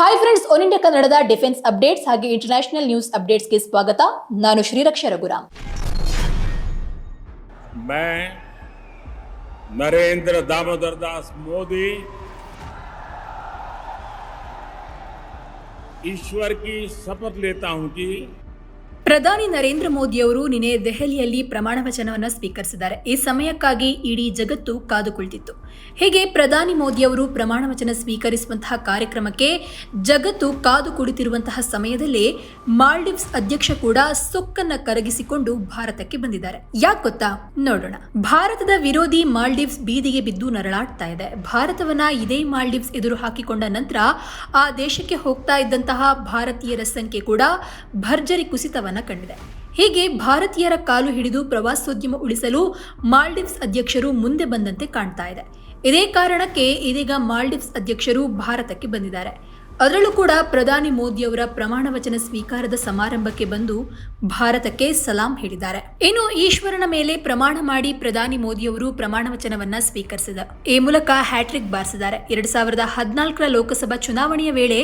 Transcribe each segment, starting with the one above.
Hi friends one India ಕನ್ನಡದ defence updates ಹಾಗೆ international news ಅಪ್ಡೇಟ್ಸ್ಗೆ ಸ್ವಾಗತ ನಾನು ಶ್ರೀರಕ್ಷ ರಘುರಾಮ್ मैं नरेंद्र दामोदर दास मोदी ईश्वर की शपथ लेता हूं कि ಪ್ರಧಾನಿ ನರೇಂದ್ರ ಮೋದಿಯವರು ನಿನ್ನೆ ದೆಹಲಿಯಲ್ಲಿ ಪ್ರಮಾಣ ವಚನವನ್ನು ಸ್ವೀಕರಿಸಿದ್ದಾರೆ. ಈ ಸಮಯಕ್ಕಾಗಿ ಇಡೀ ಜಗತ್ತು ಕಾದು ಕುಳಿತಿತ್ತು ಹೀಗೆ ಪ್ರಧಾನಿ ಮೋದಿಯವರು ಪ್ರಮಾಣ ವಚನ ಸ್ವೀಕರಿಸುವಂತಹ ಕಾರ್ಯಕ್ರಮಕ್ಕೆ ಜಗತ್ತು ಕಾದು ಕುಳಿತಿರುವಂತಹ ಸಮಯದಲ್ಲೇ ಮಾಲ್ಡೀವ್ಸ್ ಅಧ್ಯಕ್ಷ ಕೂಡ ಸೊಕ್ಕನ್ನ ಕರಗಿಸಿಕೊಂಡು ಭಾರತಕ್ಕೆ ಬಂದಿದ್ದಾರೆ. ಯಾಕೆ ಗೊತ್ತಾ? ನೋಡೋಣ. ಭಾರತದ ವಿರೋಧಿ ಮಾಲ್ಡೀವ್ಸ್ ಬೀದಿಗೆ ಬಿದ್ದು ನರಳಾಡ್ತಾ ಇದೆ. ಭಾರತವನ್ನ ಇದೇ ಮಾಲ್ಡೀವ್ಸ್ ಎದುರು ಹಾಕಿಕೊಂಡ ನಂತರ ಆ ದೇಶಕ್ಕೆ ಹೋಗ್ತಾ ಇದ್ದಂತಹ ಭಾರತೀಯರ ಸಂಖ್ಯೆ ಕೂಡ ಭರ್ಜರಿ ಕುಸಿತವನ್ನ ಕಂಡಿದೆ. ಹೀಗೆ ಭಾರತೀಯರ ಕಾಲು ಹಿಡಿದು ಪ್ರವಾಸೋದ್ಯಮ ಉಳಿಸಲು ಮಾಲ್ಡೀವ್ಸ್ ಅಧ್ಯಕ್ಷರು ಮುಂದೆ ಬಂದಂತೆ ಕಾಣ್ತಾ ಇದೆ. ಇದೇ ಕಾರಣಕ್ಕೆ ಇದೀಗ ಮಾಲ್ಡೀವ್ಸ್ ಅಧ್ಯಕ್ಷರು ಭಾರತಕ್ಕೆ ಬಂದಿದ್ದಾರೆ. ಅದರಲ್ಲೂ ಕೂಡ ಪ್ರಧಾನಿ ಮೋದಿಯವರ ಪ್ರಮಾಣ ವಚನ ಸ್ವೀಕಾರದ ಸಮಾರಂಭಕ್ಕೆ ಬಂದು ಭಾರತಕ್ಕೆ ಸಲಾಂ ಹೇಳಿದ್ದಾರೆ. ಇನ್ನು ಈಶ್ವರನ ಮೇಲೆ ಪ್ರಮಾಣ ಮಾಡಿ ಪ್ರಧಾನಿ ಮೋದಿಯವರು ಪ್ರಮಾಣ ವಚನವನ್ನ ಸ್ವೀಕರಿಸಿದ. ಈ ಮೂಲಕ ಹ್ಯಾಟ್ರಿಕ್ ಬಾರಿಸಿದ್ದಾರೆ. ಎರಡ್ ಸಾವಿರದ ಹದಿನಾಲ್ಕರ ಲೋಕಸಭಾ ಚುನಾವಣೆಯ ವೇಳೆ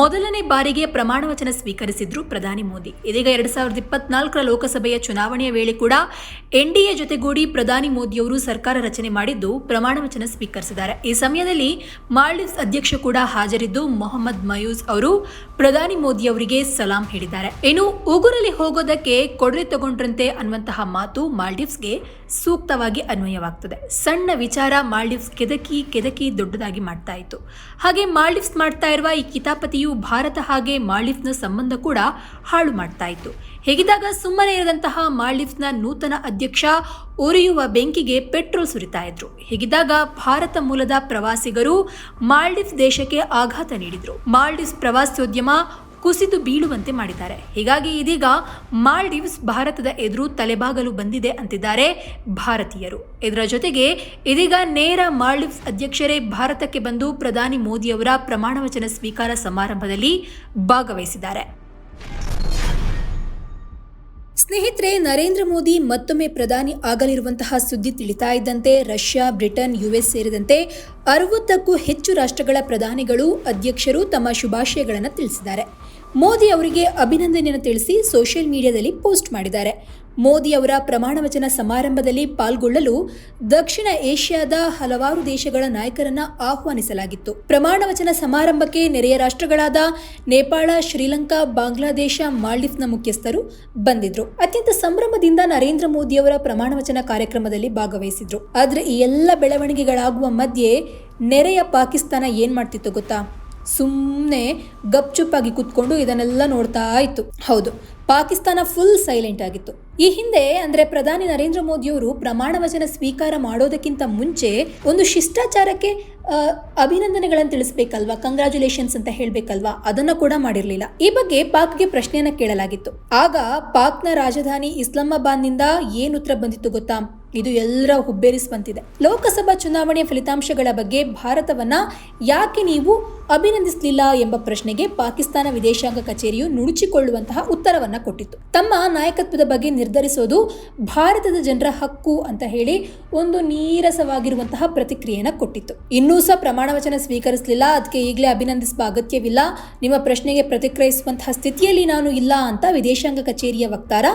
ಮೊದಲನೇ ಬಾರಿಗೆ ಪ್ರಮಾಣ ವಚನ ಸ್ವೀಕರಿಸಿದ್ರು ಪ್ರಧಾನಿ ಮೋದಿ. ಇದೀಗ ಎರಡ್ ಸಾವಿರದ ಇಪ್ಪತ್ನಾಲ್ಕರ ಲೋಕಸಭೆಯ ಚುನಾವಣೆಯ ವೇಳೆ ಕೂಡ ಎನ್ಡಿಎ ಜೊತೆಗೂಡಿ ಪ್ರಧಾನಿ ಮೋದಿಯವರು ಸರ್ಕಾರ ರಚನೆ ಮಾಡಿದ್ದು ಪ್ರಮಾಣ ವಚನ ಸ್ವೀಕರಿಸಿದ್ದಾರೆ. ಈ ಸಮಯದಲ್ಲಿ ಮಾಲ್ಡೀವ್ಸ್ ಅಧ್ಯಕ್ಷ ಕೂಡ ಹಾಜರಿದ್ದು ಮೊಹಮ್ಮದ್ ಮಯೂಸ್ ಅವರು ಪ್ರಧಾನಿ ಮೋದಿ ಅವರಿಗೆ ಸಲಾಂ ಹೇಳಿದ್ದಾರೆ. ಇನ್ನು ಉಗುರಲ್ಲಿ ಹೋಗೋದಕ್ಕೆ ಕೊಡ್ರೆ ತಗೊಂಡ್ರಂತೆ ಅನ್ನುವಂತಹ ಮಾತು ಮಾಲ್ಡೀವ್ಸ್ಗೆ ಸೂಕ್ತವಾಗಿ ಅನ್ವಯವಾಗ್ತದೆ. ಸಣ್ಣ ವಿಚಾರ ಮಾಲ್ಡೀವ್ಸ್ ಕೆದಕಿ ಕೆದಕಿ ದೊಡ್ಡದಾಗಿ ಮಾಡ್ತಾ ಇತ್ತು. ಹಾಗೆ ಮಾಲ್ಡೀವ್ಸ್ ಮಾಡ್ತಾ ಇರುವ ಈ ಕಿತಾಪತಿಯು ಭಾರತ ಹಾಗೆ ಮಾಲ್ಡೀವ್ಸ್ನ ಸಂಬಂಧ ಕೂಡ ಹಾಳು ಮಾಡ್ತಾ ಇತ್ತು. ಹೇಗಿದಾಗ ಸುಮ್ಮನೆ ಇರದಂತಹ ಮಾಲ್ಡೀವ್ಸ್ನ ನೂತನ ಅಧ್ಯಕ್ಷ ಉರಿಯುವ ಬೆಂಕಿಗೆ ಪೆಟ್ರೋಲ್ ಸುರಿತಾ ಇದ್ರು. ಹೀಗಿದ್ದಾಗ ಭಾರತ ಮೂಲದ ಪ್ರವಾಸಿಗರು ಮಾಲ್ಡೀವ್ಸ್ ದೇಶಕ್ಕೆ ಆಘಾತ ನೀಡಿದ್ರು. ಮಾಲ್ಡೀವ್ಸ್ ಪ್ರವಾಸೋದ್ಯಮ ಕುಸಿದು ಬೀಳುವಂತೆ ಮಾಡಿದ್ದಾರೆ. ಹೀಗಾಗಿ ಇದೀಗ ಮಾಲ್ಡೀವ್ಸ್ ಭಾರತದ ಎದುರು ತಲೆಬಾಗಲು ಬಂದಿದೆ ಅಂತಿದ್ದಾರೆ ಭಾರತೀಯರು. ಇದರ ಜೊತೆಗೆ ಇದೀಗ ನೇರ ಮಾಲ್ಡೀವ್ಸ್ ಅಧ್ಯಕ್ಷರೇ ಭಾರತಕ್ಕೆ ಬಂದು ಪ್ರಧಾನಿ ಮೋದಿಯವರ ಪ್ರಮಾಣ ವಚನ ಸ್ವೀಕಾರ ಸಮಾರಂಭದಲ್ಲಿ ಭಾಗವಹಿಸಿದ್ದಾರೆ. ಸ್ನೇಹಿತರೆ, ನರೇಂದ್ರ ಮೋದಿ ಮತ್ತೊಮ್ಮೆ ಪ್ರಧಾನಿ ಆಗಲಿರುವಂತಹ ಸುದ್ದಿ ತಿಳಿತಾ ಇದ್ದಂತೆ ರಷ್ಯಾ, ಬ್ರಿಟನ್, ಯುಎಸ್ ಸೇರಿದಂತೆ ಅರವತ್ತಕ್ಕೂ ಹೆಚ್ಚು ರಾಷ್ಟ್ರಗಳ ಪ್ರಧಾನಿಗಳು, ಅಧ್ಯಕ್ಷರು ತಮ್ಮ ಶುಭಾಶಯಗಳನ್ನು ತಿಳಿಸಿದ್ದಾರೆ. ಮೋದಿ ಅವರಿಗೆ ಅಭಿನಂದನೆಯನ್ನು ತಿಳಿಸಿ ಸೋಷಿಯಲ್ ಮೀಡಿಯಾದಲ್ಲಿ ಪೋಸ್ಟ್ ಮಾಡಿದ್ದಾರೆ. ಮೋದಿ ಅವರ ಪ್ರಮಾಣ ವಚನ ಸಮಾರಂಭದಲ್ಲಿ ಪಾಲ್ಗೊಳ್ಳಲು ದಕ್ಷಿಣ ಏಷ್ಯಾದ ಹಲವಾರು ದೇಶಗಳ ನಾಯಕರನ್ನ ಆಹ್ವಾನಿಸಲಾಗಿತ್ತು. ಪ್ರಮಾಣ ವಚನ ಸಮಾರಂಭಕ್ಕೆ ನೆರೆಯ ರಾಷ್ಟ್ರಗಳಾದ ನೇಪಾಳ, ಶ್ರೀಲಂಕಾ, ಬಾಂಗ್ಲಾದೇಶ, ಮಾಲ್ಡೀವ್ಸ್ನ ಮುಖ್ಯಸ್ಥರು ಬಂದಿದ್ರು. ಅತ್ಯಂತ ಸಂಭ್ರಮದಿಂದ ನರೇಂದ್ರ ಮೋದಿ ಅವರ ಪ್ರಮಾಣ ವಚನ ಕಾರ್ಯಕ್ರಮದಲ್ಲಿ ಭಾಗವಹಿಸಿದ್ರು. ಆದರೆ ಈ ಎಲ್ಲ ಬೆಳವಣಿಗೆಗಳಾಗುವ ಮಧ್ಯೆ ನೆರೆಯ ಪಾಕಿಸ್ತಾನ ಏನು ಮಾಡ್ತಿತ್ತು ಗೊತ್ತಾ? ಸುಮ್ಮನೆ ಗಪ್ಚುಪ್ಪಾಗಿ ಕುತ್ಕೊಂಡು ಇದನ್ನೆಲ್ಲ ನೋಡ್ತಾ ಇತ್ತು. ಹೌದು, ಪಾಕಿಸ್ತಾನ ಫುಲ್ ಸೈಲೆಂಟ್ ಆಗಿತ್ತು. ಈ ಹಿಂದೆ ಅಂದ್ರೆ ಪ್ರಧಾನಿ ನರೇಂದ್ರ ಮೋದಿಯವರು ಪ್ರಮಾಣ ವಚನ ಸ್ವೀಕಾರ ಮಾಡೋದಕ್ಕಿಂತ ಮುಂಚೆ ಒಂದು ಶಿಷ್ಟಾಚಾರಕ್ಕೆ ಅಭಿನಂದನೆಗಳನ್ನು ತಿಳಿಸ್ಬೇಕಲ್ವಾ? ಕಂಗ್ರಾಚುಲೇಷನ್ಸ್ ಅಂತ ಹೇಳ್ಬೇಕಲ್ವಾ? ಅದನ್ನ ಕೂಡ ಮಾಡಿರಲಿಲ್ಲ. ಈ ಬಗ್ಗೆ ಪಾಕ್ಗೆ ಪ್ರಶ್ನೆಯನ್ನ ಕೇಳಲಾಗಿತ್ತು. ಆಗ ಪಾಕ್ನ ರಾಜಧಾನಿ ಇಸ್ಲಾಮಾಬಾದ್ನಿಂದ ಏನು ಉತ್ತರ ಬಂದಿತ್ತು ಗೊತ್ತಾ? ಇದು ಎಲ್ಲರ ಹುಬ್ಬೇರಿಸುವಂತಿದೆ ಲೋಕಸಭಾ ಚುನಾವಣೆಯ ಫಲಿತಾಂಶಗಳ ಬಗ್ಗೆ ಭಾರತವನ್ನ ಯಾಕೆ ನೀವು ಅಭಿನಂದಿಸಲಿಲ್ಲ ಎಂಬ ಪ್ರಶ್ನೆಗೆ ಪಾಕಿಸ್ತಾನ ವಿದೇಶಾಂಗ ಕಚೇರಿಯು ನುಡುಚಿಕೊಳ್ಳುವಂತಹ ಉತ್ತರವನ್ನ ಕೊಟ್ಟಿತ್ತು. ತಮ್ಮ ನಾಯಕತ್ವದ ಬಗ್ಗೆ ನಿರ್ಧರಿಸೋದು ಭಾರತದ ಜನರ ಹಕ್ಕು ಅಂತ ಹೇಳಿ ಒಂದು ನೀರಸವಾಗಿರುವಂತಹ ಪ್ರತಿಕ್ರಿಯೆನ ಕೊಟ್ಟಿತ್ತು. ಇನ್ನೂ ಸಹ ಪ್ರಮಾಣ ವಚನ ಸ್ವೀಕರಿಸಲಿಲ್ಲ ಅದಕ್ಕೆ ಈಗಲೇ ಅಭಿನಂದಿಸುವ ಅಗತ್ಯವಿಲ್ಲ, ನಿಮ್ಮ ಪ್ರಶ್ನೆಗೆ ಪ್ರತಿಕ್ರಿಯಿಸುವಂತಹ ಸ್ಥಿತಿಯಲ್ಲಿ ನಾನು ಇಲ್ಲ ಅಂತ ವಿದೇಶಾಂಗ ಕಚೇರಿಯ ವಕ್ತಾರ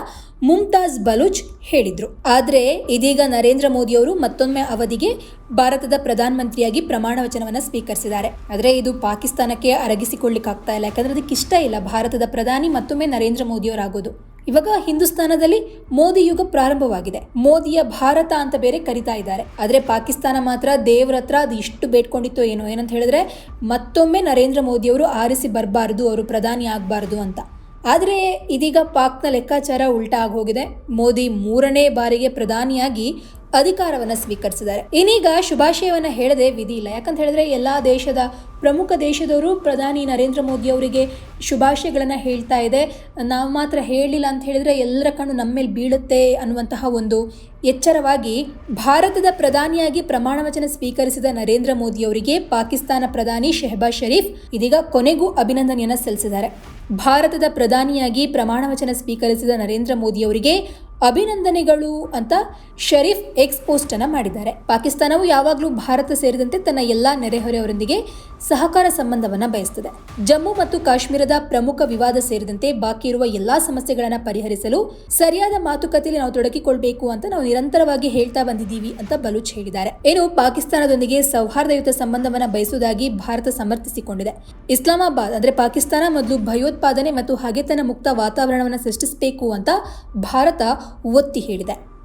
ಮುಮ್ತಾಜ್ ಬಲೂಚ್ ಹೇಳಿದ್ರು. ಆದ್ರೆ ಇದೀಗ ನರೇಂದ್ರ ಮೋದಿಯವರು ಮತ್ತೊಮ್ಮೆ ಅವಧಿಗೆ ಭಾರತದ ಪ್ರಧಾನಮಂತ್ರಿಯಾಗಿ ಪ್ರಮಾಣ ವಚನವನ್ನು ಸ್ವೀಕರಿಸಿದ್ದಾರೆ. ಆದರೆ ಇದು ಪಾಕಿಸ್ತಾನಕ್ಕೆ ಅರಗಿಸಿಕೊಳ್ಳಿಕ್ಕಾಗ್ತಾ ಇಲ್ಲ. ಯಾಕಂದ್ರೆ ಅದಕ್ಕೆ ಇಷ್ಟ ಇಲ್ಲ. ಭಾರತದ ಪ್ರಧಾನಿ ಮತ್ತೊಮ್ಮೆ ನರೇಂದ್ರ ಮೋದಿಯವರಾಗೋದು ಇವಾಗ ಹಿಂದೂಸ್ತಾನದಲ್ಲಿ ಮೋದಿ ಯುಗ ಪ್ರಾರಂಭವಾಗಿದೆ. ಮೋದಿಯ ಭಾರತ ಅಂತ ಬೇರೆ ಕರಿತಾ ಇದ್ದಾರೆ. ಆದರೆ ಪಾಕಿಸ್ತಾನ ಮಾತ್ರ ದೇವ್ರ ಹತ್ರ ಅದು ಇಷ್ಟು ಬೇಡ್ಕೊಂಡಿತ್ತು ಏನೋ ಏನಂತ ಹೇಳಿದ್ರೆ ಮತ್ತೊಮ್ಮೆ ನರೇಂದ್ರ ಮೋದಿಯವರು ಆರಿಸಿ ಬರಬಾರದು, ಅವರು ಪ್ರಧಾನಿ ಆಗಬಾರದು ಅಂತ. ಆದರೆ ಇದೀಗ ಪಾಕ್ನ ಲೆಕ್ಕಾಚಾರ ಉಲ್ಟಾ ಆಗೋಗಿದೆ. ಮೋದಿ ಮೂರನೇ ಬಾರಿಗೆ ಪ್ರಧಾನಿಯಾಗಿ ಅಧಿಕಾರವನ್ನ ಸ್ವೀಕರಿಸಿದ್ದಾರೆ. ಇನ್ನೀಗ ಶುಭಾಶಯವನ್ನ ಹೇಳದೆ ವಿಧಿ ಇಲ್ಲ. ಯಾಕಂತ ಹೇಳಿದ್ರೆ ಎಲ್ಲಾ ದೇಶದ ಪ್ರಮುಖ ದೇಶದವರು ಪ್ರಧಾನಿ ನರೇಂದ್ರ ಮೋದಿ ಅವರಿಗೆ ಶುಭಾಶಯಗಳನ್ನು ಹೇಳ್ತಾ ಇದೆ. ನಾವು ಮಾತ್ರ ಹೇಳಿಲ್ಲ ಅಂತ ಹೇಳಿದ್ರೆ ಎಲ್ಲರ ಕಣ್ಣು ನಮ್ಮ ಮೇಲೆ ಬೀಳುತ್ತೆ ಅನ್ನುವಂತಹ ಒಂದು ಎಚ್ಚರವಾಗಿ ಭಾರತದ ಪ್ರಧಾನಿಯಾಗಿ ಪ್ರಮಾಣ ವಚನ ಸ್ವೀಕರಿಸಿದ ನರೇಂದ್ರ ಮೋದಿ ಅವರಿಗೆ ಪಾಕಿಸ್ತಾನ ಪ್ರಧಾನಿ ಶೆಹಬಾಜ್ ಶರೀಫ್ ಇದೀಗ ಕೊನೆಗೂ ಅಭಿನಂದನೆಯನ್ನ ಸಲ್ಲಿಸಿದ್ದಾರೆ. ಭಾರತದ ಪ್ರಧಾನಿಯಾಗಿ ಪ್ರಮಾಣ ವಚನ ಸ್ವೀಕರಿಸಿದ ನರೇಂದ್ರ ಮೋದಿ ಅವರಿಗೆ ಅಭಿನಂದನೆಗಳು ಅಂತ ಶರೀಫ್ ಎಕ್ಸ್ ಪೋಸ್ಟ್ ಅನ್ನ ಮಾಡಿದ್ದಾರೆ. ಪಾಕಿಸ್ತಾನವು ಯಾವಾಗಲೂ ಭಾರತ ಸೇರಿದಂತೆ ತನ್ನ ಎಲ್ಲಾ ನೆರೆಹೊರೆಯವರೊಂದಿಗೆ ಸಹಕಾರ ಸಂಬಂಧವನ್ನು ಬಯಸುತ್ತದೆ ಜಮ್ಮು ಮತ್ತು ಕಾಶ್ಮೀರದ ಪ್ರಮುಖ ವಿವಾದ ಸೇರಿದಂತೆ ಬಾಕಿ ಇರುವ ಎಲ್ಲಾ ಸಮಸ್ಯೆಗಳನ್ನು ಪರಿಹರಿಸಲು ಸರಿಯಾದ ಮಾತುಕತೆಯಲ್ಲಿ ನಾವು ತೊಡಗಿಕೊಳ್ಬೇಕು ಅಂತ ನಾವು ನಿರಂತರವಾಗಿ ಹೇಳ್ತಾ ಬಂದಿದ್ದೀವಿ ಅಂತ ಬಲೂಚ್ ಹೇಳಿದ್ದಾರೆ. ಏನು, ಪಾಕಿಸ್ತಾನದೊಂದಿಗೆ ಸೌಹಾರ್ದಯುತ ಸಂಬಂಧವನ್ನ ಬಯಸುವುದಾಗಿ ಭಾರತ ಸಮರ್ಥಿಸಿಕೊಂಡಿದೆ. ಇಸ್ಲಾಮಾಬಾದ್, ಅಂದ್ರೆ ಪಾಕಿಸ್ತಾನ ಮೊದಲು ಭಯೋತ್ಪಾದನೆ ಮತ್ತು ಹಗೆತನ ಮುಕ್ತ ವಾತಾವರಣವನ್ನು ಸೃಷ್ಟಿಸಬೇಕು ಅಂತ ಭಾರತ ಒತ್ತಿ ಹೇಳಿದೆ.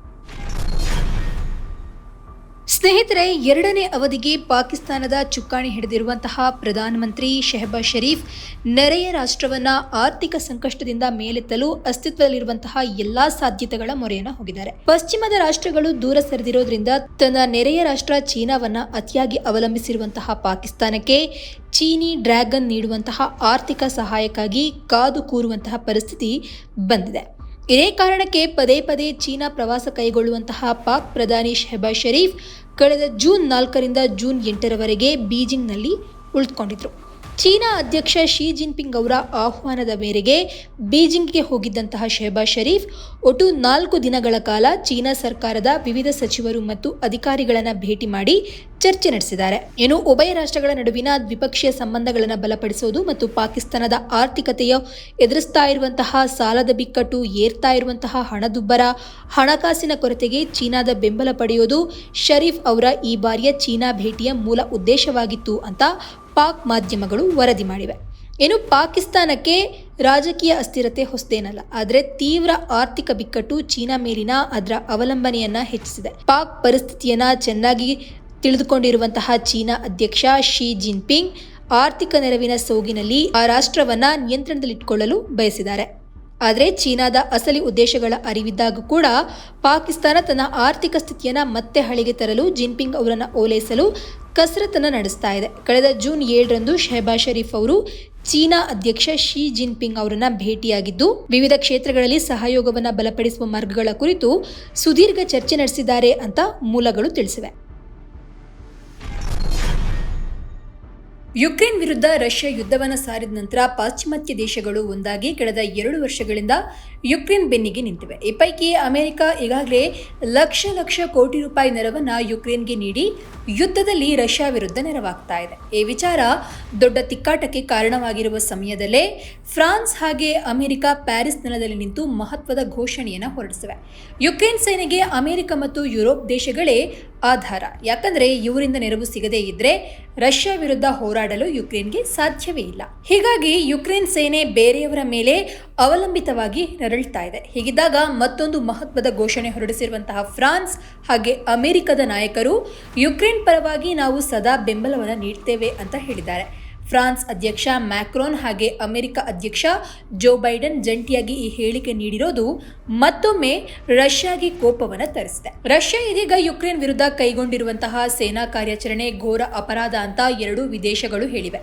ಸ್ನೇಹಿತರೆ, ಎರಡನೇ ಅವಧಿಗೆ ಪಾಕಿಸ್ತಾನದ ಚುಕ್ಕಾಣಿ ಹಿಡಿದಿರುವಂತಹ ಪ್ರಧಾನಮಂತ್ರಿ ಶೆಹಬಾಜ್ ಷರೀಫ್ ನೆರೆಯ ರಾಷ್ಟ್ರವನ್ನ ಆರ್ಥಿಕ ಸಂಕಷ್ಟದಿಂದ ಮೇಲೆತ್ತಲು ಅಸ್ತಿತ್ವದಲ್ಲಿರುವಂತಹ ಎಲ್ಲಾ ಸಾಧ್ಯತೆಗಳ ಮೊರೆಯನ್ನು ಹೋಗಿದ್ದಾರೆ. ಪಶ್ಚಿಮದ ರಾಷ್ಟ್ರಗಳು ದೂರ ಸರಿದಿರೋದ್ರಿಂದ ತನ್ನ ನೆರೆಯ ರಾಷ್ಟ್ರ ಚೀನಾವನ್ನ ಅತಿಯಾಗಿ ಅವಲಂಬಿಸಿರುವಂತಹ ಪಾಕಿಸ್ತಾನಕ್ಕೆ ಚೀನಿ ಡ್ರ್ಯಾಗನ್ ನೀಡುವಂತಹ ಆರ್ಥಿಕ ಸಹಾಯಕ್ಕಾಗಿ ಕಾದು ಕೂರುವಂತಹ ಪರಿಸ್ಥಿತಿ ಬಂದಿದೆ. ಇದೇ ಕಾರಣಕ್ಕೆ ಪದೇ ಪದೇ ಚೀನಾ ಪ್ರವಾಸ ಕೈಗೊಳ್ಳುವಂತಹ ಪಾಕ್ ಪ್ರಧಾನಿ ಶೆಹಬಾಜ್ ಶರೀಫ್ ಕಳೆದ ಜೂನ್ ನಾಲ್ಕರಿಂದ ಜೂನ್ ಎಂಟರವರೆಗೆ ಬೀಜಿಂಗ್ನಲ್ಲಿ ಉಳಿದುಕೊಂಡಿದ್ರು. ಚೀನಾ ಅಧ್ಯಕ್ಷ ಶಿ ಜಿನ್ಪಿಂಗ್ ಅವರ ಆಹ್ವಾನದ ಮೇರೆಗೆ ಬೀಜಿಂಗ್ಗೆ ಹೋಗಿದ್ದಂತಹ ಶೆಹಬಾಜ್ ಶರೀಫ್ ಒಟ್ಟು ನಾಲ್ಕು ದಿನಗಳ ಕಾಲ ಚೀನಾ ಸರ್ಕಾರದ ವಿವಿಧ ಸಚಿವರು ಮತ್ತು ಅಧಿಕಾರಿಗಳನ್ನು ಭೇಟಿ ಮಾಡಿ ಚರ್ಚೆ ನಡೆಸಿದ್ದಾರೆ. ಏನು ಉಭಯ ರಾಷ್ಟ್ರಗಳ ನಡುವಿನ ದ್ವಿಪಕ್ಷೀಯ ಸಂಬಂಧಗಳನ್ನು ಬಲಪಡಿಸುವುದು ಮತ್ತು ಪಾಕಿಸ್ತಾನದ ಆರ್ಥಿಕತೆಯ ಎದುರಿಸ್ತಾ ಇರುವಂತಹ ಸಾಲದ ಬಿಕ್ಕಟ್ಟು, ಏರ್ತಾ ಇರುವಂತಹ ಹಣದುಬ್ಬರ, ಹಣಕಾಸಿನ ಕೊರತೆಗೆ ಚೀನಾದ ಬೆಂಬಲ ಪಡೆಯೋದು ಶರೀಫ್ ಅವರ ಈ ಬಾರಿಯ ಚೀನಾ ಭೇಟಿಯ ಮೂಲ ಉದ್ದೇಶವಾಗಿತ್ತು ಅಂತ ಪಾಕ್ ಮಾಧ್ಯಮಗಳು ವರದಿ ಮಾಡಿವೆ. ಏನು ಪಾಕಿಸ್ತಾನಕ್ಕೆ ರಾಜಕೀಯ ಅಸ್ಥಿರತೆ ಹೊಸದೇನಲ್ಲ, ಆದರೆ ತೀವ್ರ ಆರ್ಥಿಕ ಬಿಕ್ಕಟ್ಟು ಚೀನಾ ಮೇಲಿನ ಅದರ ಅವಲಂಬನೆಯನ್ನ ಹೆಚ್ಚಿಸಿದೆ. ಪಾಕ್ ಪರಿಸ್ಥಿತಿಯನ್ನ ಚೆನ್ನಾಗಿ ತಿಳಿದುಕೊಂಡಿರುವಂತಹ ಚೀನಾ ಅಧ್ಯಕ್ಷ ಶಿ ಜಿನ್ಪಿಂಗ್ ಆರ್ಥಿಕ ನೆರವಿನ ಸೋಗಿನಲ್ಲಿ ಆ ರಾಷ್ಟ್ರವನ್ನ ನಿಯಂತ್ರಣದಲ್ಲಿಟ್ಟುಕೊಳ್ಳಲು ಬಯಸಿದ್ದಾರೆ. ಆದರೆ ಚೀನಾದ ಅಸಲಿ ಉದ್ದೇಶಗಳ ಅರಿವಿದ್ದಾಗ ಕೂಡ ಪಾಕಿಸ್ತಾನ ತನ್ನ ಆರ್ಥಿಕ ಸ್ಥಿತಿಯನ್ನು ಮತ್ತೆ ಹಳಿಗೆ ತರಲು ಜಿನ್ಪಿಂಗ್ ಅವರನ್ನು ಓಲೈಸಲು ಕಸರತ್ತನ್ನು ನಡೆಸ್ತಾ ಇದೆ. ಕಳೆದ ಜೂನ್ ಏಳರಂದು ಶೆಹಬಾಜ್ ಷರೀಫ್ ಅವರು ಚೀನಾ ಅಧ್ಯಕ್ಷ ಶಿ ಜಿನ್ಪಿಂಗ್ ಅವರನ್ನ ಭೇಟಿಯಾಗಿದ್ದು, ವಿವಿಧ ಕ್ಷೇತ್ರಗಳಲ್ಲಿ ಸಹಯೋಗವನ್ನು ಬಲಪಡಿಸುವ ಮಾರ್ಗಗಳ ಕುರಿತು ಸುದೀರ್ಘ ಚರ್ಚೆ ನಡೆಸಿದ್ದಾರೆ ಅಂತ ಮೂಲಗಳು ತಿಳಿಸಿವೆ. ಯುಕ್ರೇನ್ ವಿರುದ್ಧ ರಷ್ಯಾ ಯುದ್ಧವನ್ನು ಸಾರಿದ ನಂತರ ಪಾಶ್ಚಿಮಾತ್ಯ ದೇಶಗಳು ಒಂದಾಗಿ ಕಳೆದ ಎರಡು ವರ್ಷಗಳಿಂದ ಯುಕ್ರೇನ್ ಬೆನ್ನಿಗೆ ನಿಂತಿವೆ. ಈ ಪೈಕಿ ಅಮೆರಿಕ ಈಗಾಗಲೇ ಲಕ್ಷ ಲಕ್ಷ ಕೋಟಿ ರೂಪಾಯಿ ನೆರವನ್ನು ಯುಕ್ರೇನ್ಗೆ ನೀಡಿ ಯುದ್ಧದಲ್ಲಿ ರಷ್ಯಾ ವಿರುದ್ಧ ನೆರವಾಗ್ತಾ ಇದೆ. ಈ ವಿಚಾರ ದೊಡ್ಡ ತಿಕ್ಕಾಟಕ್ಕೆ ಕಾರಣವಾಗಿರುವ ಸಮಯದಲ್ಲೇ ಫ್ರಾನ್ಸ್ ಹಾಗೆ ಅಮೆರಿಕ ಪ್ಯಾರಿಸ್ ನೆಲದಲ್ಲಿ ನಿಂತು ಮಹತ್ವದ ಘೋಷಣೆಯನ್ನು ಹೊರಡಿಸಿವೆ. ಯುಕ್ರೇನ್ ಸೇನೆಗೆ ಅಮೆರಿಕ ಮತ್ತು ಯುರೋಪ್ ದೇಶಗಳೇ ಆಧಾರ. ಯಾಕಂದ್ರೆ ಇವರಿಂದ ನೆರವು ಸಿಗದೇ ಇದ್ರೆ ರಷ್ಯಾ ವಿರುದ್ಧ ಹೋರಾಡಲು ಯುಕ್ರೇನ್ಗೆ ಸಾಧ್ಯವೇ ಇಲ್ಲ. ಹೀಗಾಗಿ ಯುಕ್ರೇನ್ ಸೇನೆ ಬೇರೆಯವರ ಮೇಲೆ ಅವಲಂಬಿತವಾಗಿ ನರಳ್ತಾ ಇದೆ. ಹೀಗಿದ್ದಾಗ ಮತ್ತೊಂದು ಮಹತ್ವದ ಘೋಷಣೆ ಹೊರಡಿಸಿರುವಂತಹ ಫ್ರಾನ್ಸ್ ಹಾಗೆ ಅಮೆರಿಕದ ನಾಯಕರು, ಯುಕ್ರೇನ್ ಪರವಾಗಿ ನಾವು ಸದಾ ಬೆಂಬಲವನ್ನು ನೀಡ್ತೇವೆ ಅಂತ ಹೇಳಿದ್ದಾರೆ. ಫ್ರಾನ್ಸ್ ಅಧ್ಯಕ್ಷ ಮ್ಯಾಕ್ರೋನ್ ಹಾಗೆ ಅಮೆರಿಕ ಅಧ್ಯಕ್ಷ ಜೋ ಬೈಡನ್ ಜಂಟಿಯಾಗಿ ಈ ಹೇಳಿಕೆ ನೀಡಿರೋದು ಮತ್ತೊಮ್ಮೆ ರಷ್ಯಾಗೆ ಕೋಪವನ್ನು ತರಿಸಿದೆ. ರಷ್ಯಾ ಇದೀಗ ಯುಕ್ರೇನ್ ವಿರುದ್ಧ ಕೈಗೊಂಡಿರುವಂತಹ ಸೇನಾ ಕಾರ್ಯಾಚರಣೆ ಘೋರ ಅಪರಾಧ ಅಂತ ಎರಡೂ ವಿದೇಶಗಳು ಹೇಳಿವೆ.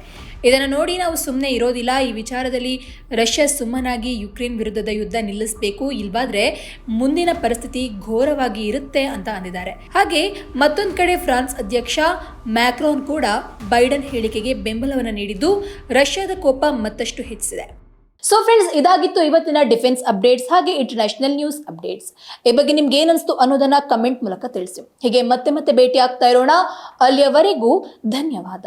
ಇದನ್ನು ನೋಡಿ ನಾವು ಸುಮ್ಮನೆ ಇರೋದಿಲ್ಲ. ಈ ವಿಚಾರದಲ್ಲಿ ರಷ್ಯಾ ಸುಮ್ಮನಾಗಿ ಯುಕ್ರೇನ್ ವಿರುದ್ಧದ ಯುದ್ಧ ನಿಲ್ಲಿಸಬೇಕು, ಇಲ್ವಾದ್ರೆ ಮುಂದಿನ ಪರಿಸ್ಥಿತಿ ಘೋರವಾಗಿ ಇರುತ್ತೆ ಅಂತ ಅಂದಿದ್ದಾರೆ. ಹಾಗೆ ಮತ್ತೊಂದು ಕಡೆ ಫ್ರಾನ್ಸ್ ಅಧ್ಯಕ್ಷ ಮ್ಯಾಕ್ರೋನ್ ಕೂಡ ಬೈಡನ್ ಹೇಳಿಕೆಗೆ ಬೆಂಬಲವನ್ನು ನೀಡಿದ್ದು ರಷ್ಯಾದ ಕೋಪ ಮತ್ತಷ್ಟು ಹೆಚ್ಚಿಸಿದೆ. ಸೊ ಫ್ರೆಂಡ್ಸ್ ಇದಾಗಿತ್ತು ಇವತ್ತಿನ ಡಿಫೆನ್ಸ್ ಅಪ್ಡೇಟ್ಸ್ ಹಾಗೆ ಇಂಟರ್ನ್ಯಾಷನಲ್ ನ್ಯೂಸ್ ಅಪ್ಡೇಟ್ಸ್. ಈ ಬಗ್ಗೆ ನಿಮ್ಗೆ ಏನನ್ಸ್ತು ಅನ್ನೋದನ್ನ ಕಮೆಂಟ್ ಮೂಲಕ ತಿಳಿಸಿ. ಹೀಗೆ ಮತ್ತೆ ಮತ್ತೆ ಭೇಟಿ ಆಗ್ತಾ ಇರೋಣ. ಅಲ್ಲಿಯವರೆಗೂ ಧನ್ಯವಾದ.